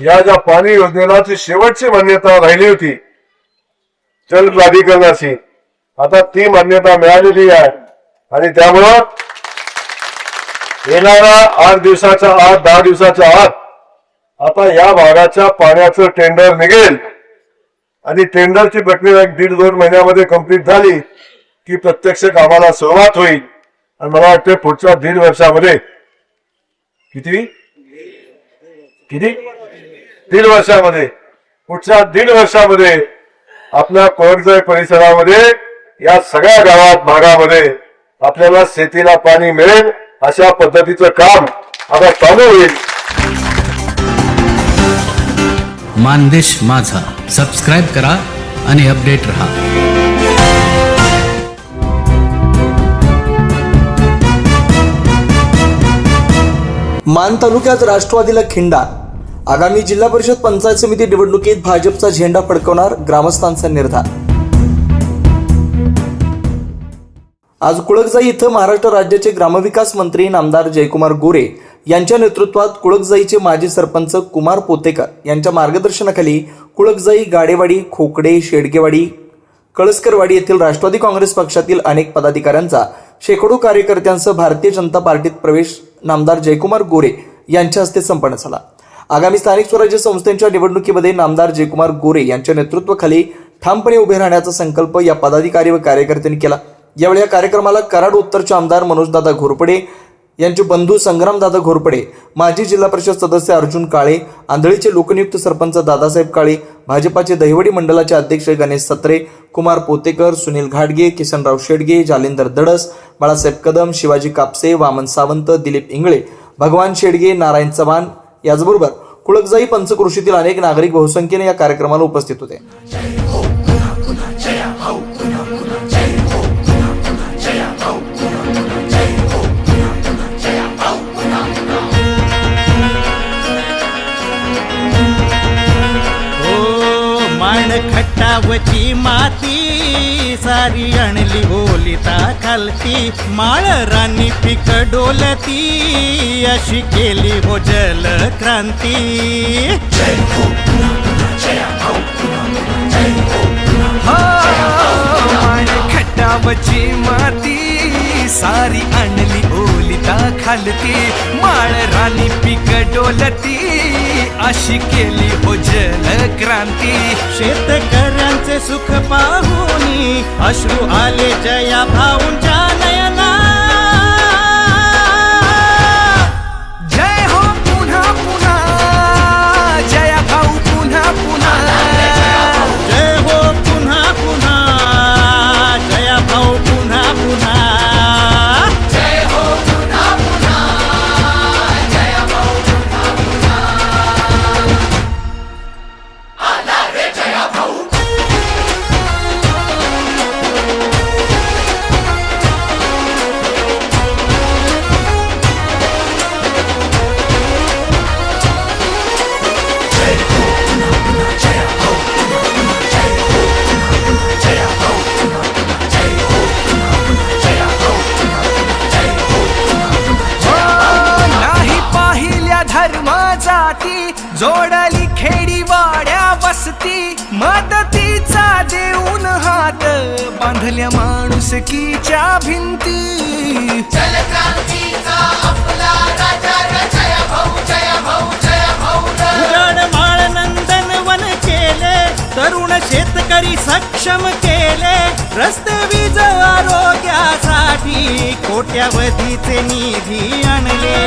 या ज्या पाणी योजनेला शेवटची मान्यता राहिली होती जल प्राधिकरणाची आता ती मान्यता मिळालेली आहे. आणि त्यामुळं येणाऱ्या आठ दिवसाच्या आत दहा दिवसाच्या आत आता या भागाच्या पाण्याचं टेंडर निघेल. आणि टेंडरची प्रक्रिया एक दीड दोन महिन्यामध्ये कंप्लीट झाली की प्रत्यक्ष कामाला सुरुवात होईल. आणि मला वाटतं पुढच्या दीड वर्षामध्ये किती? किती? दीड वर्षामध्ये पुढच्या दीड वर्षामध्ये आपल्या कोळकजाई परिसरामध्ये या सगळ्या गावात भागामध्ये आपल्याला शेतीला पाणी मिळेल अशा पद्धतीचं काम आता चालू होईल. मानदेश माझा. सबस्क्राईब करा आणि अपडेट रहा. मान तालुक्यात राष्ट्रवादीला खिंडा. आगामी जिल्हा परिषद पंचायत समिती निवडणुकीत भाजपचा झेंडा फडकवणार ग्रामस्थांचा निर्धार. आज कुळकजाई इथं महाराष्ट्र राज्याचे ग्रामविकास मंत्री नामदार जयकुमार गोरे यांच्या नेतृत्वात कुळकजाईचे माजी सरपंच कुमार पोतेकर यांच्या मार्गदर्शनाखाली कुळकजाई गाडेवाडी खोकडे शेडगेवाडी कळसकरवाडी येथील राष्ट्रवादी काँग्रेस पक्षातील अनेक पदाधिकाऱ्यांचा शेकडो कार्यकर्त्यांसह भारतीय जनता पार्टीत प्रवेश नामदार जयकुमार गोरे यांच्या हस्ते संपन्न झाला. आगामी स्थानिक स्वराज्य संस्थांच्या निवडणुकीमध्ये नामदार जयकुमार गोरे यांच्या नेतृत्वाखाली ठामपणे उभे राहण्याचा संकल्प या पदाधिकारी व कार्यकर्त्यांनी केला. यावेळी या कार्यक्रमाला कराड उत्तरचे आमदार मनोजदादा घोरपडे यांचे बंधू संग्रामदादा घोरपडे माजी जिल्हा परिषद सदस्य अर्जुन काळे आंधळीचे लोकनियुक्त सरपंच दादासाहेब काळे भाजपाचे दहिवडी मंडळाचे अध्यक्ष गणेश सत्रे कुमार पोतेकर सुनील घाटगे किसनराव शेडगे जालिंदर दडस बाळासाहेब कदम शिवाजी कापसे वामन सावंत दिलीप इंगळे भगवान शेडगे नारायण चव्हाण याचबरोबर कुळकजाई पंचकृषीतील अनेक नागरिक बहुसंख्येने या कार्यक्रमाला उपस्थित होते. खट्टावची माती. सारी आणली बोलिता खालती माळ राणी पिक डोलती अशी केली हो जल क्रांती. हो, खटावची माती. सारी आणली ओलिता खालती माळ राणी पीक डोलती. अशी केली हो जल क्रांती शेतकऱ्यांचे सुख पाहुनी अश्रू आले जया भाऊंच्या नयना शेतकरी सक्षम केले. रस्ते वीज आरोग्यासाठी कोट्यावधीचे निधी आणले.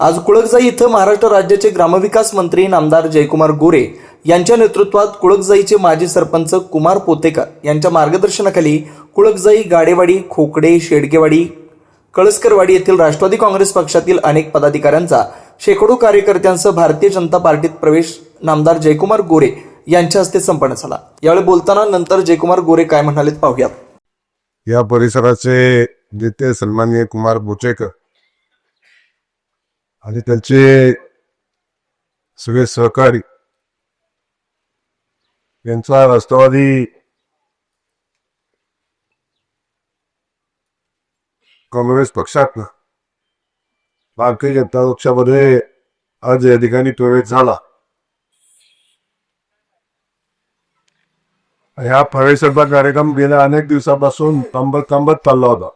आज कुळकजाई इथं महाराष्ट्र राज्याचे ग्रामविकास मंत्री नामदार जयकुमार गोरे यांच्या नेतृत्वात कुळकजाईचे माजी सरपंच कुमार पोतेकर यांच्या मार्गदर्शनाखाली कुळकजाई गाडेवाडी खोकडे शेडगेवाडी कळसकरवाडी येथील राष्ट्रवादी काँग्रेस पक्षातील अनेक पदाधिकाऱ्यांचा शेकडो कार्यकर्त्यांसह भारतीय जनता पार्टीत प्रवेश नामदार जयकुमार गोरे यांच्या हस्ते संपन्न झाला. यावेळी बोलताना नंतर जयकुमार गोरे काय म्हणालेत पाहूयात. या परिसराचे नेते सन्माननीय कुमार बोचेकर आणि त्यांचे सगळे सहकारी यांचा राष्ट्रवादी काँग्रेस पक्षात ना भारतीय जनता पक्षामध्ये आज या ठिकाणी प्रवेश झाला. ह्या प्रवेशाचा कार्यक्रम गेल्या अनेक दिवसापासून थांबत थांबत चालला होता.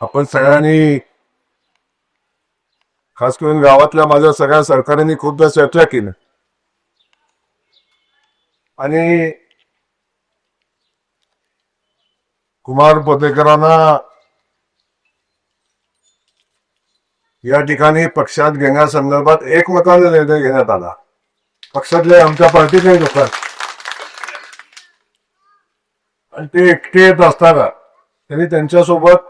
आपण सगळ्यांनी खास करून गावातल्या माझ्या सगळ्या सरकारांनी खूपदा चर्चा केली. आणि कुमार पोतेकरांना या ठिकाणी पक्षात घेण्यासंदर्भात एकमताने निर्णय घेण्यात आला. पक्षातले आमच्या पार्टीचे लोक. आणि ते एकटे येत असताना त्यांनी त्यांच्यासोबत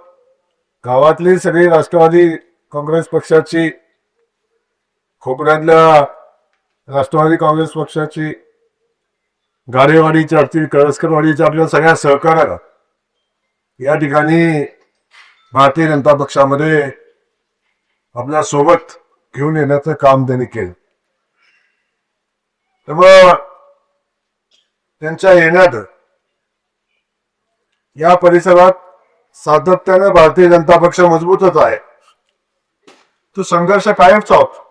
गावातली सगळी राष्ट्रवादी काँग्रेस पक्षाची खोपऱ्यातल्या राष्ट्रवादी काँग्रेस पक्षाची गारेवाडीच्या असतील कळसकरवाडीच्या आपल्या सगळ्या सहकार्याला या ठिकाणी भारतीय जनता पक्षामध्ये आपल्यासोबत घेऊन येण्याचं काम त्यांनी केलं. त्यामुळं त्यांच्या येण्यात या परिसरात सातत्यानं भारतीय जनता पक्ष मजबूतच आहे. तो संघर्ष कायमचा होतो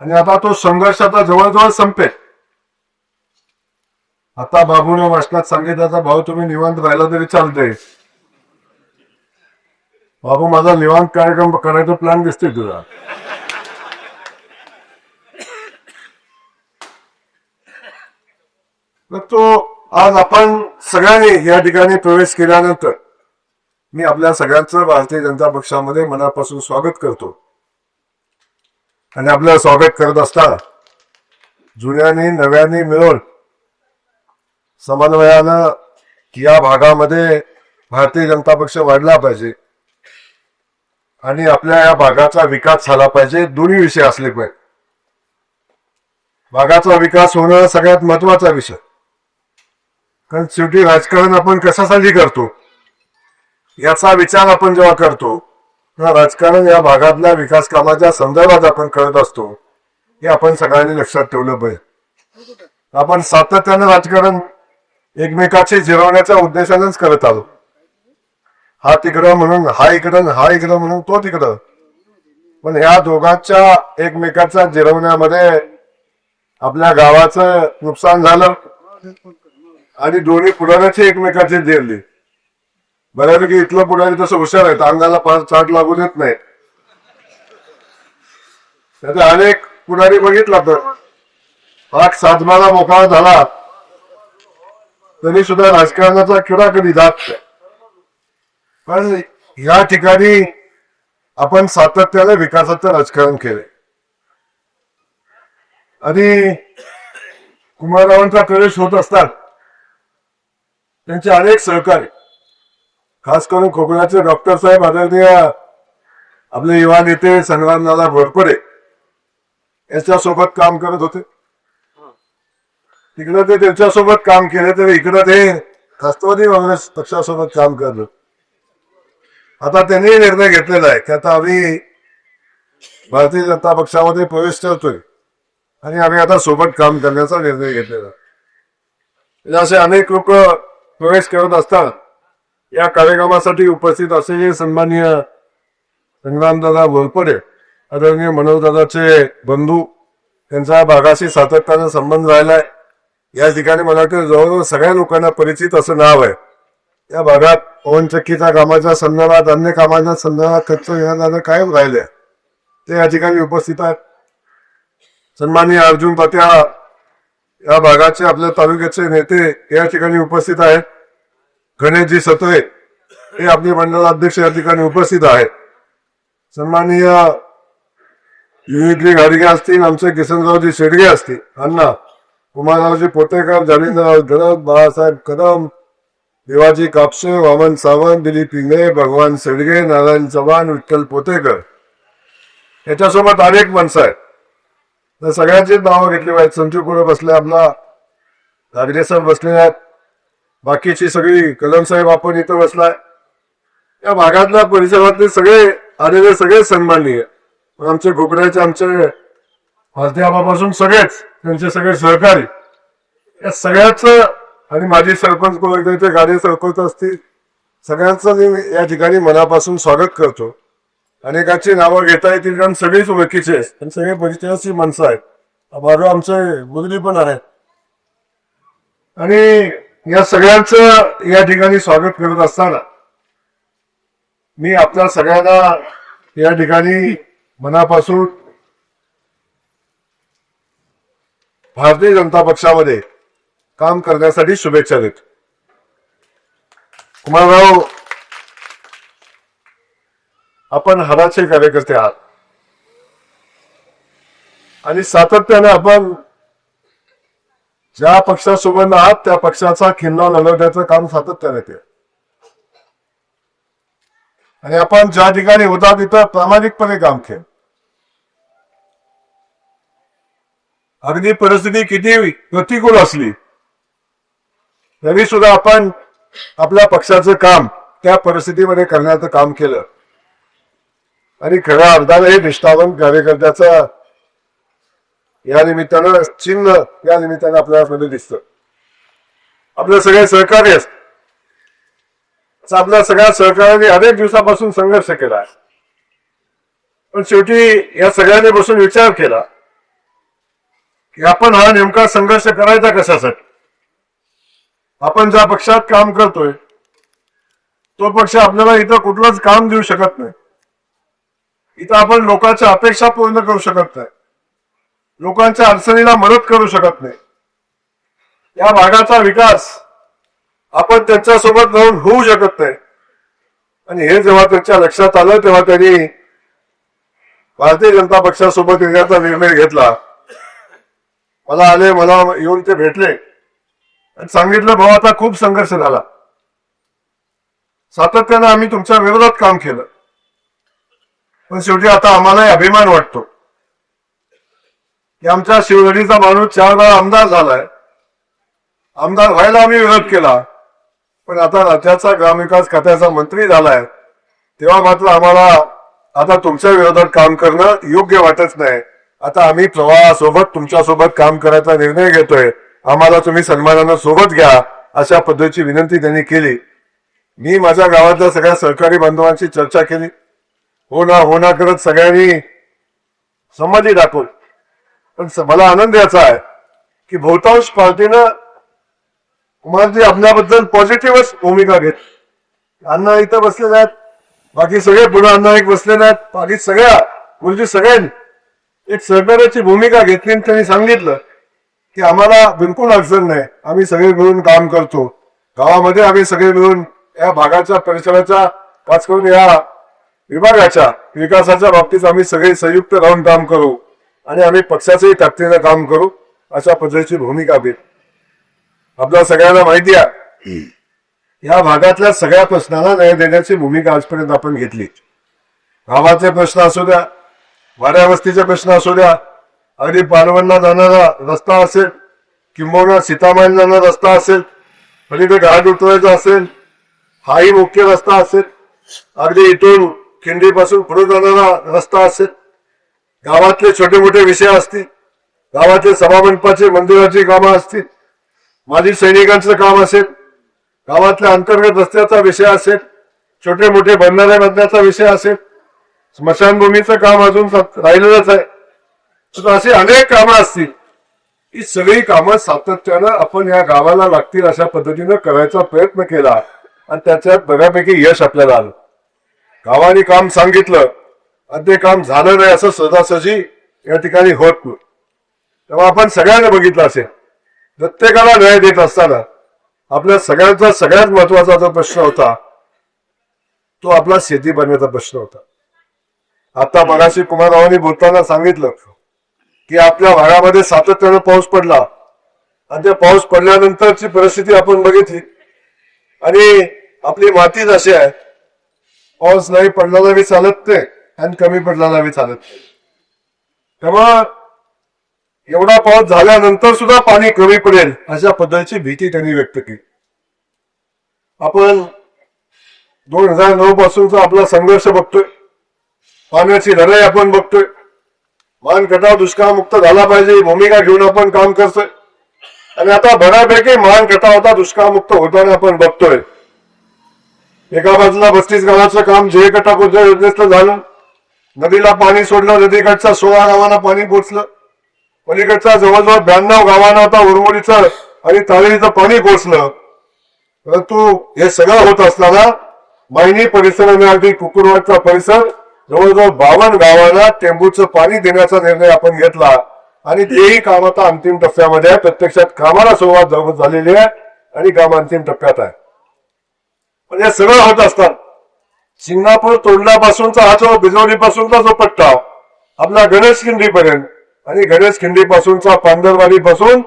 आणि आता तो संघर्ष आता जवळजवळ संपेल. आता बाबूने वाचनात सांगितल्याचा भाऊ तुम्ही निवांत राहिला तरी चालते बाबू माझा निवांत कार्यक्रम करायचा प्लॅन दिसतोय तुझा तो आज आपण सगळ्यांनी या ठिकाणी प्रवेश केल्यानंतर मी आपल्या सगळ्यांचं भारतीय जनता पक्षामध्ये मनापासून स्वागत करतो. आणि आपलं स्वागत करत असताना जुन्याने नव्याने मिळून समन्वयानं या भागामध्ये भारतीय जनता पक्ष वाढला पाहिजे. आणि आपल्या या भागाचा विकास झाला पाहिजे दोन्ही विषय असले पाहिजे. भागाचा विकास होणं सगळ्यात महत्त्वाचा विषय. कारण शेवटी राजकारण आपण कशासाठी करतो? याचा विचार आपण जेव्हा करतो तेव्हा राजकारण या भागातल्या विकास कामाच्या संदर्भात आपण करत असतो हे आपण सगळ्यांनी लक्षात ठेवलं पाहिजे. आपण सातत्यानं राजकारण एकमेकाचे जिरवण्याच्या उद्देशानेच करत आलो. हा तिकडं म्हणून हा इकडं हा इकडं म्हणून तो तिकडं. पण ह्या दोघांच्या एकमेकाच्या जिरवण्यामध्ये आपल्या गावाचं नुकसान झालं आणि दोन्ही पुढाऱ्याचे एकमेकाचे जिरली. बऱ्यापैकी इथलं पुढारी तसं हुशार आहे अंगाला पाच चाट लागू देत नाही. त्याचे अनेक पुढारी बघितला तर पाक साधमाला मोकळा झाला. तरी सुद्धा राजकारणाचा किडा कधी जात नाही. पण या ठिकाणी आपण सातत्याने विकासाचं राजकारण केले आणि कुमाररावांचा प्रवेश होत असतात. त्यांचे अनेक सहकारी खास करून कोकणाचे डॉक्टर साहेब आदरणीय आपले युवा नेते संग्रामदादा घोरपडे याच्यासोबत काम करत होते. तिकडं ते त्यांच्यासोबत काम केले तर इकडं ते राष्ट्रवादी काँग्रेस पक्षासोबत काम करलं आता त्यांनी निर्णय घेतलेला आहे की आता आम्ही भारतीय जनता पक्षामध्ये प्रवेश करतोय आणि आम्ही आता सोबत काम करण्याचा निर्णय घेतलेला आहे. म्हणजे असे अनेक लोक प्रवेश करत असतात. या कार्यक्रमासाठी उपस्थित असलेले सन्माननीय संग्रामदादा बोरपडे आदरणीय मनोजदादाचे बंधू त्यांचा भागाशी सातत्याने संबंध राहिलाय. या ठिकाणी मला वाटतं जवळजवळ सगळ्या लोकांना परिचित असं नाव आहे. या भागात पवनचक्कीच्या कामाच्या संदर्भात अन्य कामाच्या संदर्भात खर्च घेण्यात कायम राहिले. ते या ठिकाणी उपस्थित आहेत. सन्माननीय अर्जुन पत्या या भागाचे आपल्या तालुक्याचे नेते या ठिकाणी उपस्थित आहेत. गणेशजी सतोय हे आपले मंडळाध्यक्ष या ठिकाणी उपस्थित आहेत. सन्माननीय युनिटली गाडगे असतील आमचे किसनरावजी शेडगे असतील अण्णा कुमाररावजी पोतेकर जालिंदराव गरब बाळासाहेब कदम देवाजी कापसे वामन सावंत दिलीप पिंगळे भगवान शेडगे नारायण चव्हाण विठ्ठल पोतेकर. याच्यासोबत अनेक माणसं आहेत. तर सगळ्यांचीच नावं घेतली पाहिजेत. संजू पुढे बसले आपला. गाडगे साहेब बसले आहेत. बाकीची सगळी कलम साहेब आपण इथं बसलाय. या भागातल्या परिसरातले सगळे आलेले सगळे सन्माननीय. आमचे घोपड्याचे आमचे भारतीयापासून सगळेच त्यांचे सगळे सहकारी. या सगळ्याच आणि माझी सरपंच कोणते गाडी सरपंच असतील सगळ्यांचं मी या ठिकाणी मनापासून स्वागत करतो. अनेकांची नावं घेता येतील कारण सगळीच ओळखीचे आहेत आणि सगळे परिचयाची माणसं आहेत. बाजू आमचे मुरली पण आहेत. आणि या सगळ्यांचं या ठिकाणी स्वागत करत असताना मी आपल्या सगळ्यांना या ठिकाणी मनापासून भारतीय जनता पक्षामध्ये काम करण्यासाठी शुभेच्छा देतो. कुमारराव आपण हराचे कार्यकर्ते आहात. आणि सातत्याने आपण ज्या पक्षासोबत आहात त्या पक्षाचा खिल्ला लढवण्याचं काम सातत्याने ते आणि आपण ज्या ठिकाणी होता तिथं प्रामाणिकपणे काम केलं. अगदी परिस्थिती किती प्रतिकूल असली तरी सुद्धा आपण आपल्या पक्षाचं काम त्या परिस्थितीमध्ये करण्याचं काम केलं. आणि खऱ्या अर्थानं हे निष्ठावंत कार्यकर्त्याचं या निमित्तानं चिन्ह या निमित्तानं आपल्याला दिसतं. आपल्या सगळे सहकार्य आपल्या सगळ्या सहकार्याने अनेक दिवसापासून संघर्ष केला आहे. पण शेवटी या सगळ्यांनी बसून विचार केला की आपण हा नेमका संघर्ष करायचा कशासाठी? आपण ज्या पक्षात काम करतोय तो पक्ष आपल्याला इथं कुठलंच काम देऊ शकत नाही. इथं आपण लोकांच्या अपेक्षा पूर्ण करू शकत नाही. लोकांच्या अडचणीला मदत करू शकत नाही. या भागाचा विकास आपण त्यांच्यासोबत राहून होऊ शकत नाही. आणि हे जेव्हा त्यांच्या लक्षात आलं तेव्हा त्यांनी भारतीय जनता पक्षासोबत येण्याचा निर्णय घेतला. मला आले मला येऊन ते भेटले. आणि सांगितलं भाऊ आता खूप संघर्ष झाला. सातत्यानं आम्ही तुमच्या विरोधात काम केलं. पण शेवटी आता आम्हालाही अभिमान वाटतो. की आमच्या शिवसेनेचा माणूस चार वेळा आमदार झालाय. आमदार व्हायला आम्ही विरोध केला. पण आता राज्याचा ग्रामविकास खात्याचा मंत्री झालाय. तेव्हा मात्र आम्हाला आता तुमच्या विरोधात काम करणं योग्य वाटत नाही. आता आम्ही प्रवाहासोबत तुमच्यासोबत काम करायचा निर्णय घेतोय. आम्हाला तुम्ही सन्मानानं सोबत घ्या अशा पद्धतीची विनंती त्यांनी केली. मी माझ्या गावातल्या सगळ्या सहकारी बांधवांशी चर्चा केली. हो ना हो ना करत सगळ्यांनी संमती दाखवली. पण मला आनंद याचा आहे की बहुतांश पार्टीनं कुमारजी आपल्याबद्दल पॉझिटिव्हच भूमिका घेत. अण्णा इथं बसलेले आहेत बाकी सगळे पुन्हा अण्णा एक बसलेले आहेत बाकी सगळ्या गुरुजी सगळ्यांनी एक सहकार्याची भूमिका घेतली आणि त्यांनी सांगितलं की आम्हाला बिलकुल अडचण नाही. आम्ही सगळे मिळून काम करतो. गावामध्ये आम्ही सगळे मिळून या भागाच्या परिसराच्या खास करून या विभागाच्या विकासाच्या बाबतीत आम्ही सगळे संयुक्त राहून काम करू. आणि आम्ही पक्षाचंही ताकदीनं काम करू अशा पद्धतीची भूमिका घेत. आपल्या सगळ्यांना माहिती आहे या भागातल्या सगळ्या प्रश्नाला न्याय देण्याची भूमिका आजपर्यंत आपण घेतली. गावाचे प्रश्न असू द्या वाड्या वस्तीचे प्रश्न असू द्या अगदी पालवणला जाणारा रस्ता असेल किंबहुना सीतामाईन जाणारा रस्ता असेल पलीकडे घाट उतरायचा असेल हाही मुख्य रस्ता असेल अगदी इथून खिंडीपासून पुढे जाणारा रस्ता असेल गावातले छोटे मोठे विषय असतील गावातले सभामंडपाचे मंदिराची कामं असतील माजी सैनिकांचं काम असेल गावातल्या अंतर्गत रस्त्याचा विषय असेल छोटे मोठे बंधारे बांधण्याचा विषय असेल स्मशानभूमीचं काम अजून राहिलेलंच आहे. तर अशी अनेक कामं असतील. ही सगळी कामं सातत्यानं आपण या गावाला लागतील अशा पद्धतीनं करायचा प्रयत्न केला. आणि त्याच्यात बऱ्यापैकी यश आपल्याला आलं. गावाने काम सांगितलं आणि ते काम झालं नाही असं सहजासहजी या ठिकाणी होत नाही. तेव्हा आपण सगळ्यांना बघितलं असेल प्रत्येकाला न्याय देत असताना आपल्या सगळ्यांचा सगळ्यात महत्त्वाचा जो प्रश्न होता तो आपला शेती बनण्याचा प्रश्न होता. आता मगाशी कुमाररावांनी बोलताना सांगितलं की आपल्या भागामध्ये सातत्यानं पाऊस पडला आणि त्या पाऊस पडल्यानंतरची परिस्थिती आपण बघितली. आणि आपली मातीच अशी आहे पाऊस नाही पडलेला मी चालत नाही. आणि कमी पडला नाही चालत तेव्हा एवढा पाऊस झाल्यानंतर सुद्धा पाणी कमी पडेल अशा पद्धतीची भीती त्यांनी व्यक्त केली. आपण दोन हजार नऊ पासूनचा आपला संघर्ष बघतोय. पाण्याची लढाई आपण बघतोय. मान कटाव दुष्काळमुक्त झाला पाहिजे भूमिका घेऊन आपण काम करतोय. आणि आता बऱ्यापैकी मान कटाव आता दुष्काळमुक्त होताना आपण बघतोय. एका बाजूला बस्तीस गावाचं काम जे कटा योजनेचं झालं नदीला पाणी सोडलं नदीकडच्या सोळा गावांना पाणी पोचलं पलीकडच्या जवळजवळ ब्याण्णव गावांना आता उरमोडीचं आणि तावेरीचं पाणी पोचलं परंतु हे सगळं होत असताना मायनी परिसर कुकुरवाडचा परिसर जवळजवळ बावन्न गावांना टेंबूचं पाणी देण्याचा निर्णय आपण घेतला. आणि तेही काम आता अंतिम टप्प्यामध्ये आहे. प्रत्यक्षात कामाला सुरुवात झालेली आहे आणि काम अंतिम टप्प्यात आहे. पण हे सगळं होत असतात सिंगापूर तोंडलापासूनचा हा जो बिजवडीपासूनचा जो पट्टा आपला गणेशखिंडीपर्यंत आणि गणेश खिंडी पासूनचा पांढरवाडी पासून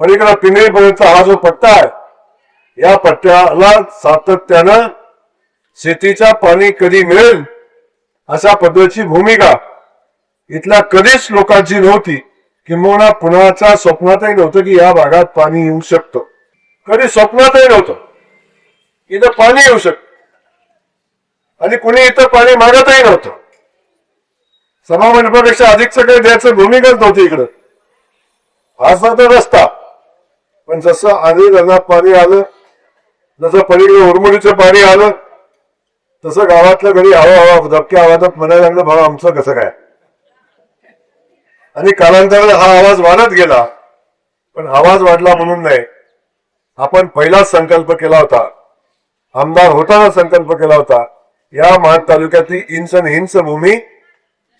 पलीकडे पिंगळी पर्यंतचा हा जो पट्टा आहे या पट्ट्याला सातत्यानं शेतीच्या पाणी कधी मिळेल अशा पद्धतीची भूमिका. इथल्या कधीच लोकांची नव्हती किंबहुना पुण्याच्या स्वप्नातही नव्हतं की या भागात पाणी येऊ शकतं. कधी स्वप्नातही नव्हतं. इथं पाणी येऊ शकतं. आणि कुणी इथं पाणी मागतही नव्हतं. सभा मंडपापेक्षा अधिकचं काही द्यायचं भूमिकाच नव्हती इकडं. फारसा तर रस्ता. पण जसं आधी धरणात पाणी आलं जसं पलीकडे उरमुडीचं पाणी आलं तसं गावातल्या घरी हवा हवा धबक्या आवाजात म्हणायला लागलं भाऊ आमचं कसं काय? आणि कालांतराने हा आवाज वाढत गेला. पण आवाज वाढला म्हणून नाही. आपण पहिलाच संकल्प केला होता. आमदार होताना संकल्प केला होता. या महाड तालुक्यातली इंच आणि हिंच भूमी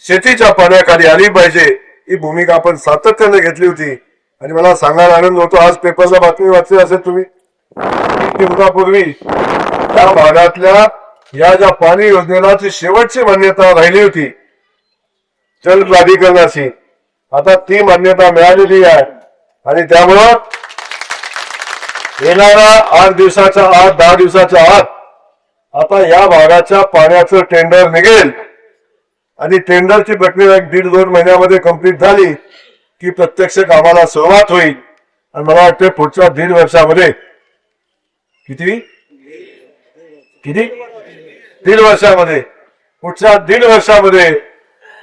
शेतीच्या पाण्याखाली आली पाहिजे. ही भूमिका आपण सातत्याने घेतली होती. आणि मला सांगायला आनंद होतो. आज पेपरला बातमी वाचली असेल तुम्ही. दिवसापूर्वी त्या भागातल्या या ज्या पाणी योजनेला जी शेवटची मान्यता राहिली होती जल प्राधिकरणाची. आता ती मान्यता मिळालेली आहे. आणि त्यामुळं येणाऱ्या आठ दिवसाच्या आत दहा दिवसाच्या आत आता या भागाच्या पाण्याचं टेंडर निघेल. आणि टेंडरची प्रक्रिया एक दीड दोन महिन्यामध्ये कंप्लीट झाली की प्रत्यक्ष कामाला सुरुवात होईल. आणि मला वाटतं पुढच्या दीड वर्षामध्ये किती? किती? दीड वर्षामध्ये. पुढच्या दीड वर्षामध्ये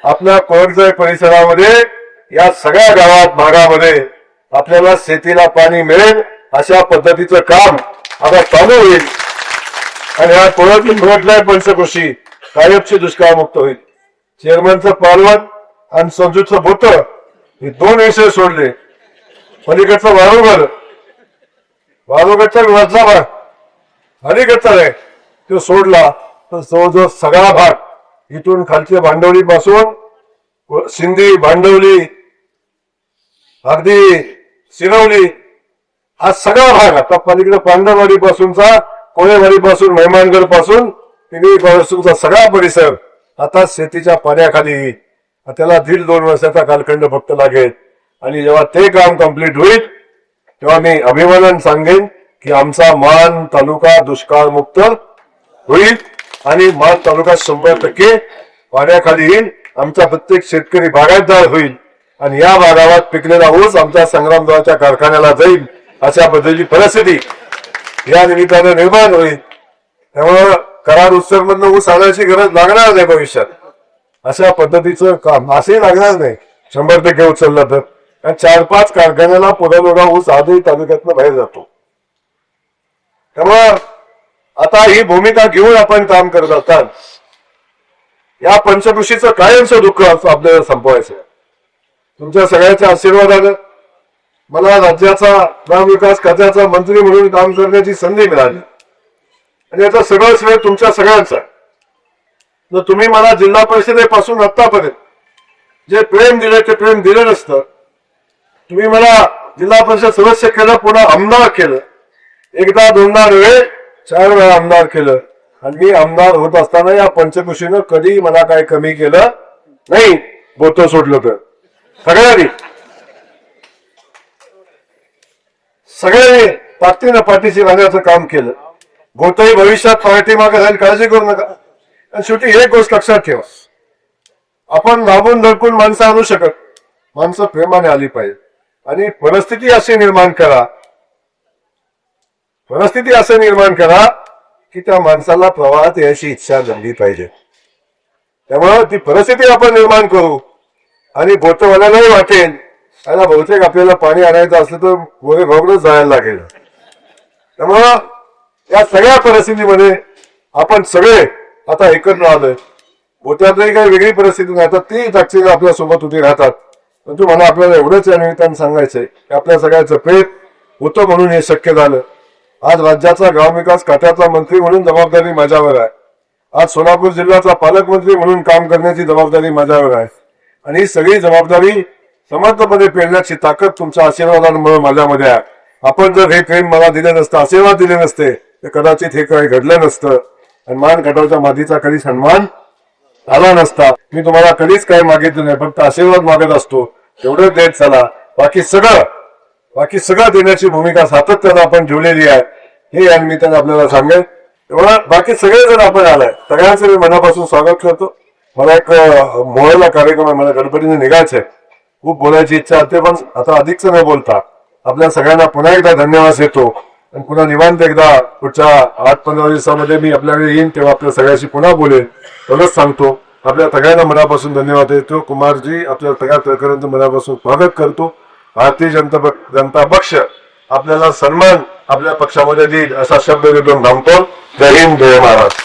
आपल्या कोरजय परिसरामध्ये या सगळ्या गावात भागामध्ये आपल्याला शेतीला पाणी मिळेल अशा पद्धतीचं काम आता चालू होईल. आणि हा कोणाची घोटलाय पंचकोशी कायमची दुष्काळमुक्त होईल. चेअरमनचं पालवण आणि संजूचं भूत हे दोन विषय सोडले. पलीकडचं वारुगर वारुगडचा वरचा भाग अलीकडचा आहे. तो सोडला तर जवळजवळ सगळा भाग. इथून खालच्या भांडवली पासून सिंधी भांडवली अगदी सिरवली हा सगळा भाग. आता पलीकडे पांढरवाडी पासूनचा कोळेवाडी पासून मेहमानगडपासून तिन्ही पासूनचा सगळा परिसर आता शेतीच्या पाण्याखाली. येईल त्याला दीड दोन वर्षाचा कालखंड फक्त लागेल. आणि जेव्हा ते काम कंप्लीट होईल तेव्हा मी अभिमानान सांगेन की आमचा मान तालुका दुष्काळ मुक्त होईल आणि मान तालुका शंभर टक्के पाण्याखाली येईल. आमचा प्रत्येक शेतकरी बागायतदार होईल आणि या भागावर पिकलेला ऊस आमच्या संग्रामदाच्या कारखान्याला जाईल अशा पद्धतीची परिस्थिती या निमित्तानं निर्माण होईल. त्यामुळं करार उत्सवमधनं ऊस आणायची गरज लागणार नाही भविष्यात. अशा पद्धतीचं काम असंही लागणार नाही. शंभर टक्के उचललं तर. कारण चार पाच कारखान्याला पुरवलेला ऊस आजही तालुक्यातनं बाहेर जातो. त्यामुळं आता ही भूमिका घेऊन आपण काम करत असतात या पंचकृषीचं कायमचं दुःख असं आपल्याला संपवायचं आहे. तुमच्या सगळ्याच्या आशीर्वादानं मला राज्याचा ग्रामविकास खात्याचा मंत्री म्हणून काम करण्याची संधी मिळाली. आणि याचा सगळं श्रेय तुमच्या सगळ्यांचा आहे. जर तुम्ही मला जिल्हा परिषदेपासून आतापर्यंत जे प्रेम दिले ते प्रेम दिलं नसतं तुम्ही मला जिल्हा परिषद सदस्य केलं पुन्हा आमदार केलं. एकदा दोनदा नव्हे चार वेळा आमदार केलं. आणि मी आमदार होत असताना या पंचकृषीनं कधी मला काय कमी केलं नाही बोत सोडलं तर. सगळ्यांनी. सगळ्यांनी ताकदीनं पाठीशी राहण्याचं काम केलं. गोतही भविष्यात पार्टी मागे राहील काळजी करू नका. आणि शेवटी एक गोष्ट लक्षात ठेवा. आपण लांबून धडकून माणसं आणू शकत माणसं प्रेमाने आली पाहिजे. आणि परिस्थिती अशी निर्माण करा परिस्थिती असं निर्माण करा की त्या माणसाला प्रवाहात यायची इच्छा झाली पाहिजे. त्यामुळं ती परिस्थिती आपण निर्माण करू. आणि बोटवाल्यालाही वाटेल आणि बहुतेक आपल्याला पाणी आणायचं असलं तर गोरे भाऊकडच जायला लागेल. त्यामुळं या सगळ्या परिस्थितीमध्ये आपण सगळे आता एकत्र आलोय. बोट्यातही काही वेगळी परिस्थिती नाही. आता ती ताकदीने आपल्यासोबत उभी राहतात. परंतु मला आपल्याला एवढंच या निमित्तानं सांगायचंय की आपल्या सगळ्याचं प्रेत होतं म्हणून हे शक्य झालं. आज राज्याचा गाव विकास खात्याचा मंत्री म्हणून जबाबदारी माझ्यावर आहे. आज सोलापूर जिल्ह्याचा पालकमंत्री म्हणून काम करण्याची जबाबदारी माझ्यावर आहे. आणि ही सगळी जबाबदारी समाजामध्ये पेरण्याची ताकद तुमच्या आशीर्वादांमुळे माझ्यामध्ये आहे. आपण जर हे प्रेम मला दिले नसतं आशीर्वाद दिले नसते तर कदाचित हे काही घडलं नसतं. आणि मान कटावच्या मादीचा कधी सन्मान आला नसता. मी तुम्हाला कधीच काही मागितलं नाही फक्त आशीर्वाद मागत असतो. तेवढंच देत चला. बाकी सगळं बाकी सगळं देण्याची भूमिका सातत्यानं आपण ठेवलेली आहे. हे या त्यांना आपल्याला सांगेल तेवढा बाकी सगळे जण आपण आलाय. सगळ्यांचं मी मनापासून स्वागत करतो. मला एक अं, कार्यक्रम आहे मला गडबडीने निघायचंय. खूप बोलायची इच्छा असते पण आता अधिकच न बोलता. आपल्या सगळ्यांना पुन्हा एकदा धन्यवाद देतो. आणि पुन्हा निवांत एकदा पुढच्या आठ पंधरा दिवसामध्ये मी आपल्याकडे येईन तेव्हा आपल्या सगळ्याशी पुन्हा बोलेन. तरच सांगतो. आपल्या सगळ्यांना मनापासून धन्यवाद देतो. कुमारजी आपल्या सगळ्या तळकरांचं मनापासून स्वागत करतो. भारतीय जनता जनता पक्ष आपल्याला सन्मान आपल्या पक्षामध्ये देईल असा शब्द देऊन थांबतो जय हिंद जय महाराज